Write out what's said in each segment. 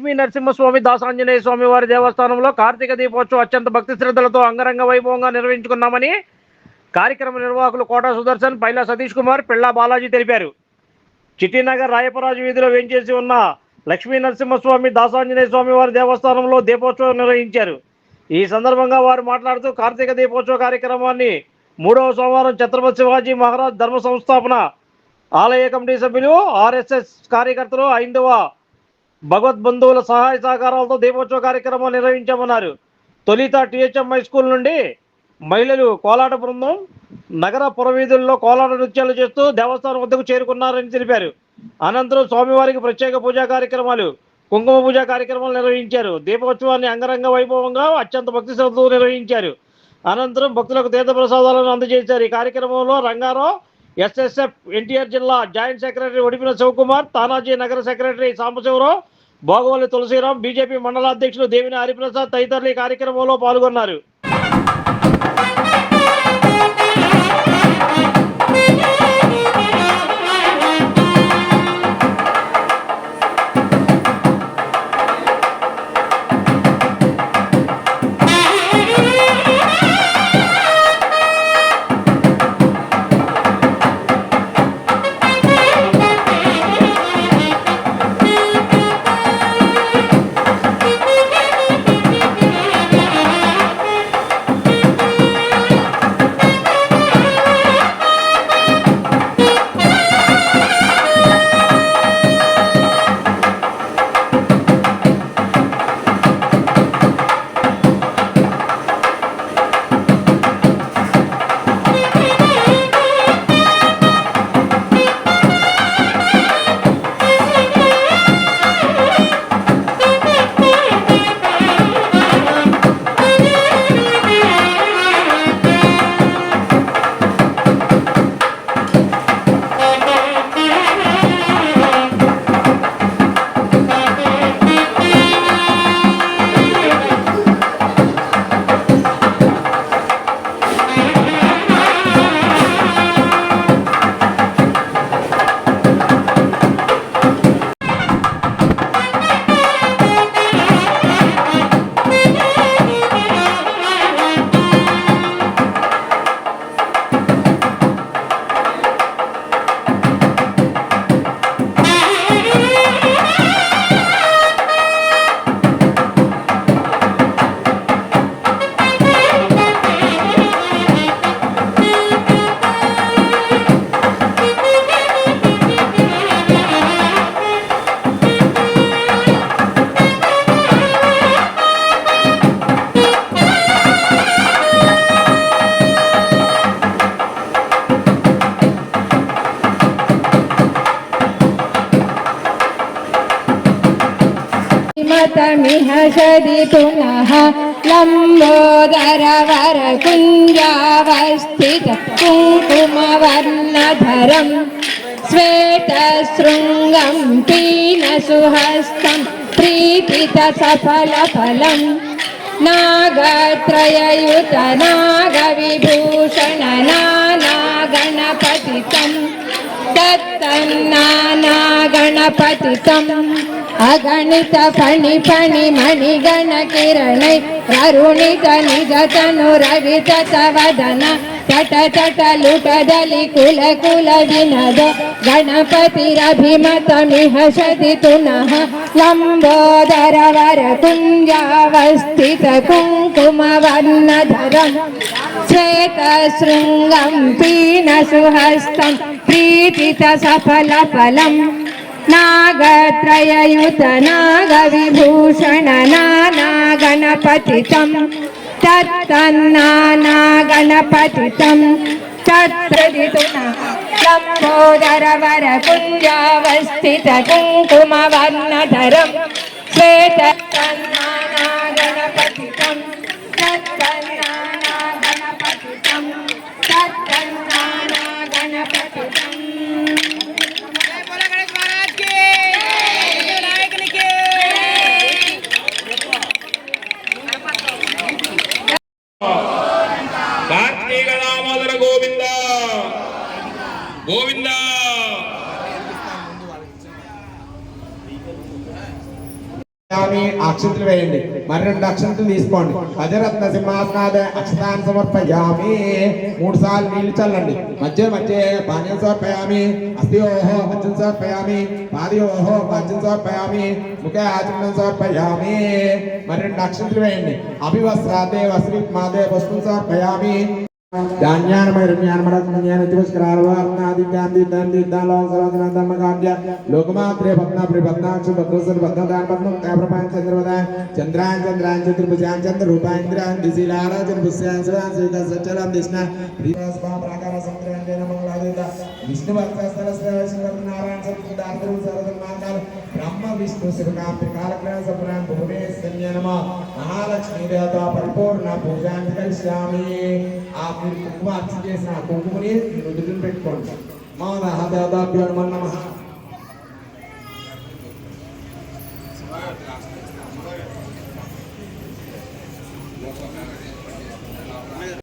లక్ష్మీ నరసింహస్వామి దాసాంజనేయ స్వామి వారి దేవస్థానంలో కార్తీక దీపోత్సవం అత్యంత భక్తి శ్రద్ధలతో అంగరంగ వైభవంగా నిర్వహించుకున్నామని కార్యక్రమ నిర్వాహకులు కోటా సుదర్శన్ పైలా సతీష్ కుమార్ పిళ్ళా బాలాజీ తెలిపారు. చిట్టినగర్ రాయపరాజు వీధిలో వేంచేసి ఉన్న లక్ష్మీ నరసింహస్వామి దాసాంజనేయ స్వామి వారి దేవస్థానంలో దీపోత్సవం నిర్వహించారు. ఈ సందర్భంగా వారు మాట్లాడుతూ కార్తీక దీపోత్సవ కార్యక్రమాన్ని మూడవ సోమవారం ఛత్రపతి శివాజీ మహారాజ్ ధర్మ సంస్థాపన ఆలయ కమిటీ సభ్యులు ఆర్ఎస్ఎస్ కార్యకర్తలు ఐందవ భగవద్ బంధువుల సహాయ సహకారాలతో దీపోత్సవ కార్యక్రమం నిర్వహించామన్నారు. తొలిత టిహెచ్ఎం హై స్కూల్ నుండి మహిళలు కోలాట బృందం నగర పురవీధుల్లో కోలాట నృత్యాలు చేస్తూ దేవస్థానం వద్దకు చేరుకున్నారని తెలిపారు. అనంతరం స్వామివారికి ప్రత్యేక పూజా కార్యక్రమాలు కుంకుమ పూజా కార్యక్రమాలు నిర్వహించారు. దీపోత్సవాన్ని అంగరంగ వైభవంగా అత్యంత భక్తి శ్రద్ధతో నిర్వహించారు. అనంతరం భక్తులకు తీర్థ ప్రసాదాలను అందజేశారు. ఈ కార్యక్రమంలో రంగారావు ఎస్ఎస్ఎఫ్ ఎన్టీఆర్ జిల్లా జాయింట్ సెక్రటరీ ఒడిపిన శివకుమార్ తానాజీ నగర సెక్రటరీ సాంబశివరావు భోగవల్లి తులసిరాం బీజేపీ మండలాధ్యక్షులు దేవిని హరిప్రసాద్ తదితరులు ఈ కార్యక్రమంలో పాల్గొన్నారు. मतमिह सदि पुनः लम्बोदरवर कुञ्जावस्थित कुङ्कुमवर्णधरम् श्वेतशृङ्गं पीनसुहस्तं प्रीतितसफलफलम् नागत्रययुत नागविभूषण नानागणपतितम् दत्तन्नाना गणपतितम् अगणित फणि फणि मणिगण किरणै करुणित निज तनु रवित वदन तट तट लुटदलि कुल कुल विनद गणपतिरभिमतमिह सदि पुनः लम्बोदर वर कुञ्जावस्थित कुङ्कुमवर्णधरम् श्वेतशृङ्गं पीनसुहस्तं प्रीतितसफलफलम् नागत्रययुत नागविभूषण नानागणपतितं तत्तन्नानागणपतितं तत्प्रदितुना लम्बोदरवर कुञ्जावस्थित స్వామి అక్షంతలు వేయండి. మరి రెండు అక్షంతులు తీసుకోండి. అజరత్న సింహాసనాద అక్షతాన్ని సమర్పయామి. మూడు సార్లు నీళ్ళు చల్లండి. మధ్య మధ్య పానీయం సమర్పయామి. అస్థి ఓహో మధ్యం సమర్పయామి. పాది ఓహో మధ్యం సమర్పయామి. ముఖే ఆచమనం సమర్పయామి. మరి రెండు అక్షంతులు వేయండి. అభివస్త్రాదే వస్త్రిత్ మాదే వస్తువు సమర్పయామి. లోకమాత్రే పద్మ ప్రపద్నాక్ష భద్రసర్ భద్రదాన్ పద్మం కాప్రపాన్ చంద్రవదాన్ చంద్రాన్ చంద్రాన్ చతుర్భుజాన్ చంద్ర రూపాంద్రాన్ దిశీలారాజన్ పుష్యాన్ శివాన్ శ్రీత సచ్చలం దిష్ణ ప్రీతస్వా ప్రాకార సంక్రాంతేన మంగళాదిత విష్ణు భక్తస్థల శ్రీవర్ధ విష్ణు శివకాంతి కాలగ్రహ సపురాన్ భువనేశ్వర్య నమ. మహాలక్ష్మీ దేవత పరిపూర్ణ పూజాన్ని కలిశామి ఆ మీరు కుంకుమ అర్చన చేసిన ఆ కుంకుమని నుదుటిని పెట్టుకోండి. మా దేవతాభ్యో నమ నమః.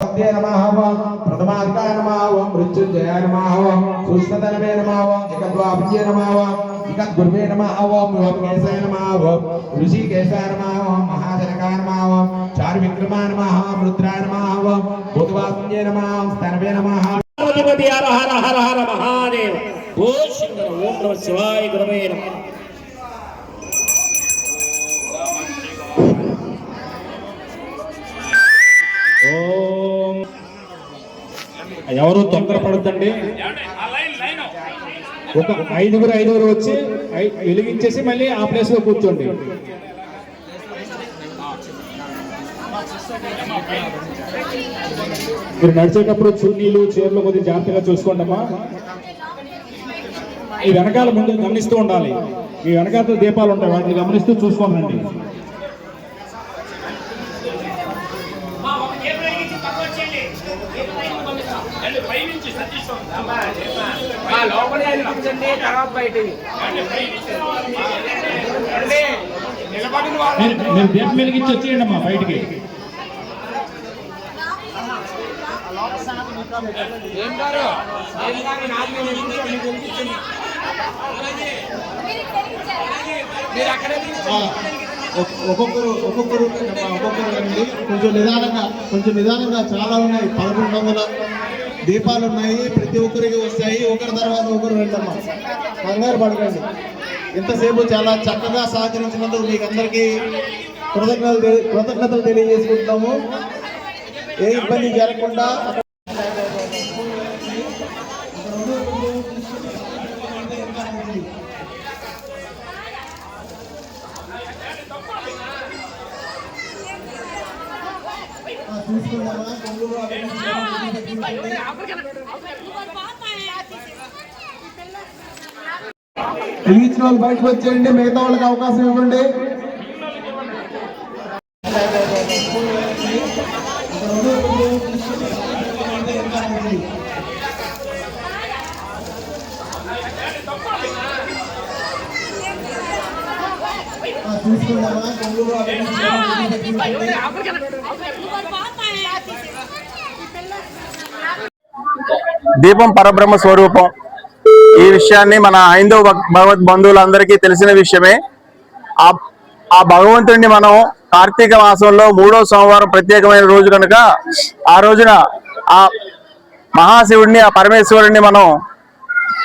భక్తే నమః ఓం ప్రథమాధికాయ నమః ఓం మృత్యుంజయాయ నమః ఓం సూక్ష్మధనమే నమః ఓం ఓం నమః ఓం ఋషికేశాయ నమః ఓం మహాజనకాయ నమః ఓం చారు విక్రమాయ నమః ఓం రుద్రాయ నమః ఓం నమః ఓం స్తనవే నమః హర హర హర హర మహాదేవ ఓ శంకర ఓం నమ శివాయ గురవే నమ ఎవరు తొందరపడద్దండి? ఒక ఐదుగురు ఐదుగురు వచ్చి ఐ- వెలిగించేసి మళ్ళీ ఆ ప్లేస్లో కూర్చోండి. మీరు నడిచేటప్పుడు చున్నీలు చీరలు కొద్దిగా జాగ్రత్తగా చూసుకోండి అమ్మా ఈ వెనకాల ముందు గమనిస్తూ ఉండాలి. ఈ వెనకాల దీపాలు ఉంటాయి వాటిని గమనిస్తూ చూసుకోండి అనిపించండి తర్వాత బయటికి మీరు మీరు దీపం వెలిగించి వచ్చేయండి అమ్మా బయటికి ఒక్- ఒక్కొక్కరు ఒక్కొక్కరు ఒక్కొక్కరు కొంచెం నిదానంగా కొంచెం నిదానంగా చాలా ఉన్నాయి. పదకొండు వందల దీపాలు ఉన్నాయి ప్రతి ఒక్కరికి వస్తాయి ఒకరి తర్వాత ఒకరు వెళ్ళమ్మా కంగారు పడకండి. ఇంతసేపు చాలా చక్కగా సహకరించినందుకు మీకు అందరికీ కృతజ్ఞతలు కృతజ్ఞతలు తెలియజేసుకుంటున్నాము. ఏ ఇబ్బంది జరగకుండా పిలిచిన వాళ్ళు బయటకు వచ్చేయండి మిగతా వాళ్ళకి అవకాశం ఇవ్వండి. చూసుకున్నామా దీపం పరబ్రహ్మ స్వరూపం. ఈ విషయాన్ని మన హైందవ భక్- భగవద్ బంధువులందరికీ తెలిసిన విషయమే. ఆ ఆ భగవంతుడిని మనం కార్తీక మాసంలో మూడో సోమవారం ప్రత్యేకమైన రోజు కనుక ఆ రోజున ఆ మహాశివుడిని ఆ పరమేశ్వరుడిని మనం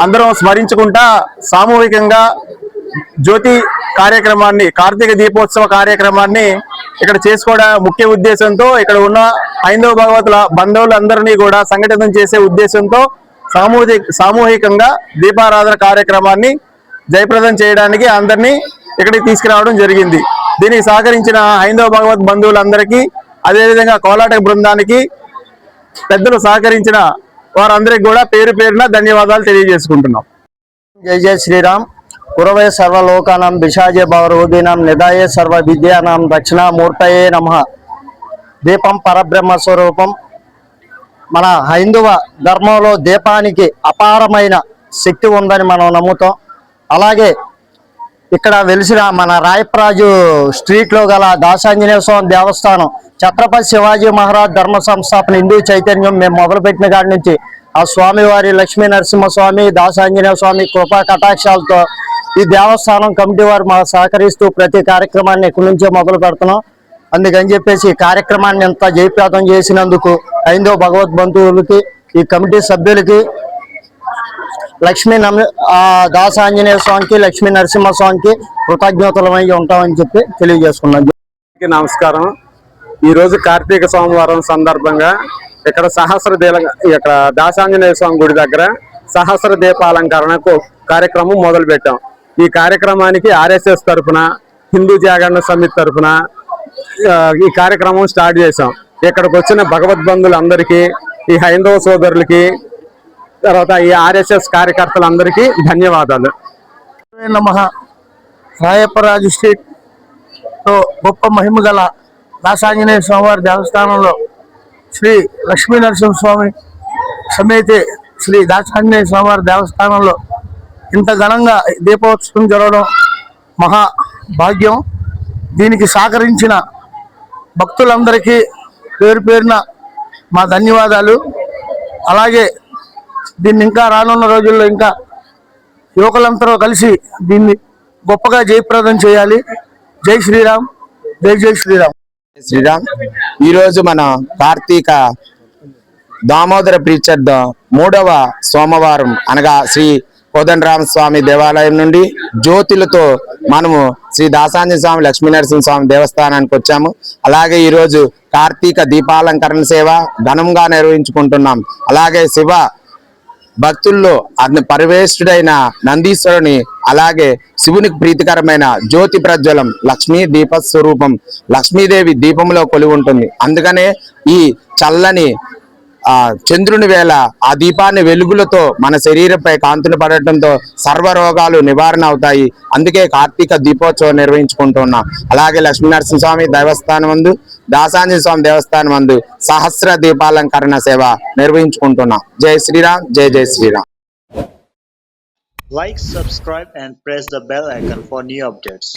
అందరం స్మరించుకుంటా సామూహికంగా జ్యోతి కార్యక్రమాన్ని కార్తీక దీపోత్సవ కార్యక్రమాన్ని ఇక్కడ చేసుకోవడం ముఖ్య ఉద్దేశంతో ఇక్కడ ఉన్న హైందవ భగవతుల బంధువులందరినీ కూడా సంఘటితం చేసే ఉద్దేశంతో సామూహిక సామూహికంగా దీపారాధన కార్యక్రమాన్ని జయప్రదం చేయడానికి అందరినీ ఇక్కడికి తీసుకురావడం జరిగింది. దీనికి సహకరించిన హైందవ భగవత్ బంధువులందరికీ అదేవిధంగా కోలాటక బృందానికి పెద్దలు సహకరించిన వారందరికీ కూడా పేరు పేరున ధన్యవాదాలు తెలియజేసుకుంటున్నాం. జై జై శ్రీరామ్. కురవే సర్వలోకానం భిషాజే భవరోగినాం నిదాయే సర్వ విద్యానం దక్షిణామూర్తయే నమ. దీపం పరబ్రహ్మ స్వరూపం. మన హైందవ ధర్మంలో దీపానికి అపారమైన శక్తి ఉందని మనం నమ్ముతాం. అలాగే ఇక్కడ వెలిసిన మన రాయప్రాజు స్ట్రీట్లో గల దాసాంజనేయ స్వామి దేవస్థానం ఛత్రపతి శివాజీ మహారాజ్ ధర్మ సంస్థాపన హిందూ చైతన్యం మేము మొదలుపెట్టిన కాడి నుంచి ఆ స్వామివారి లక్ష్మీ నరసింహ స్వామి దాసాంజనేయ స్వామి కృపా కటాక్షాలతో ఈ దేవస్థానం కమిటీ వారు మాకు సహకరిస్తూ ప్రతి కార్యక్రమాన్ని ఇక్కడి నుంచే మొదలు పెడుతున్నాం. అందుకని చెప్పేసి ఈ కార్యక్రమాన్ని ఎంత జయప్రాతం చేసినందుకు ఐదో భగవద్బంధువులకి ఈ కమిటీ సభ్యులకి లక్ష్మీ నమ దాస ఆంజనేయ స్వామికి లక్ష్మీ నరసింహ స్వామికి కృతజ్ఞతలమై ఉంటామని చెప్పి తెలియజేసుకున్నాం. నమస్కారం. ఈరోజు కార్తీక సోమవారం సందర్భంగా ఇక్కడ సహస్ర దీల ఇక్కడ దాసాంజనేయ స్వామి గుడి దగ్గర సహస్ర దీపాలంకరణకు కార్యక్రమం మొదలుపెట్టాం. ఈ కార్యక్రమానికి ఆర్ఎస్ఎస్ తరఫున హిందూ జాగరణ సమితి తరఫున ఈ కార్యక్రమం స్టార్ట్ చేశాం. ఇక్కడికి వచ్చిన భగవద్బంధులందరికీ ఈ హైందవ సోదరులకి తర్వాత ఈ ఆర్ఎస్ఎస్ కార్యకర్తలందరికీ ధన్యవాదాలు. నమ. రాయప్పరాజు స్ట్రీట్లో గొప్ప మహిమ గల దాసాంజనేయ స్వామివారి దేవస్థానంలో శ్రీ లక్ష్మీ నరసింహ స్వామి సమేతి శ్రీ దాసాంజనేయ స్వామివారి దేవస్థానంలో ఇంత ఘనంగా దీపోత్సవం జరగడం మహా భాగ్యం. దీనికి సహకరించిన భక్తులందరికీ పేరు పేరున మా ధన్యవాదాలు. అలాగే దీన్ని ఇంకా రానున్న రోజుల్లో ఇంకా యువకులందరూ కలిసి దీన్ని గొప్పగా జయప్రదం చేయాలి. జై శ్రీరామ్ జై జై శ్రీరామ్. శ్రీరామ్. ఈరోజు మన కార్తీక దామోదర ప్రీచర్ మూడవ సోమవారం అనగా శ్రీ కోదండరామ స్వామి దేవాలయం నుండి జ్యోతులతో మనము శ్రీ దాసాంజన స్వామి లక్ష్మీనరసింహ స్వామి దేవస్థానానికి వచ్చాము. అలాగే ఈరోజు కార్తీక దీపాలంకరణ సేవ ఘనంగా నిర్వహించుకుంటున్నాం. అలాగే శివ భక్తుల్లో అతని పరివేష్టుడైన నందీశ్వరుని అలాగే శివునికి ప్రీతికరమైన జ్యోతి ప్రజ్వలం లక్ష్మీ దీప స్వరూపం లక్ష్మీదేవి దీపంలో కొలివి ఉంటుంది అందుకనే ఈ చల్లని ఆ చంద్రుని వేళ ఆ దీపాన్ని వెలుగులతో మన శరీరంపై కాంతులు పడటంతో సర్వ రోగాలు నివారణ అవుతాయి. అందుకే కార్తీక దీపోత్సవం నిర్వహించుకుంటున్నాం. అలాగే లక్ష్మీనరసింహ స్వామి దేవస్థానం మందు దాసాంజన స్వామి దేవస్థానం మందు సహస్ర దీపాలంకరణ సేవ నిర్వహించుకుంటున్నాం. జై శ్రీరామ్ జై జై Sriram. Like, subscribe, and press the bell icon for new updates.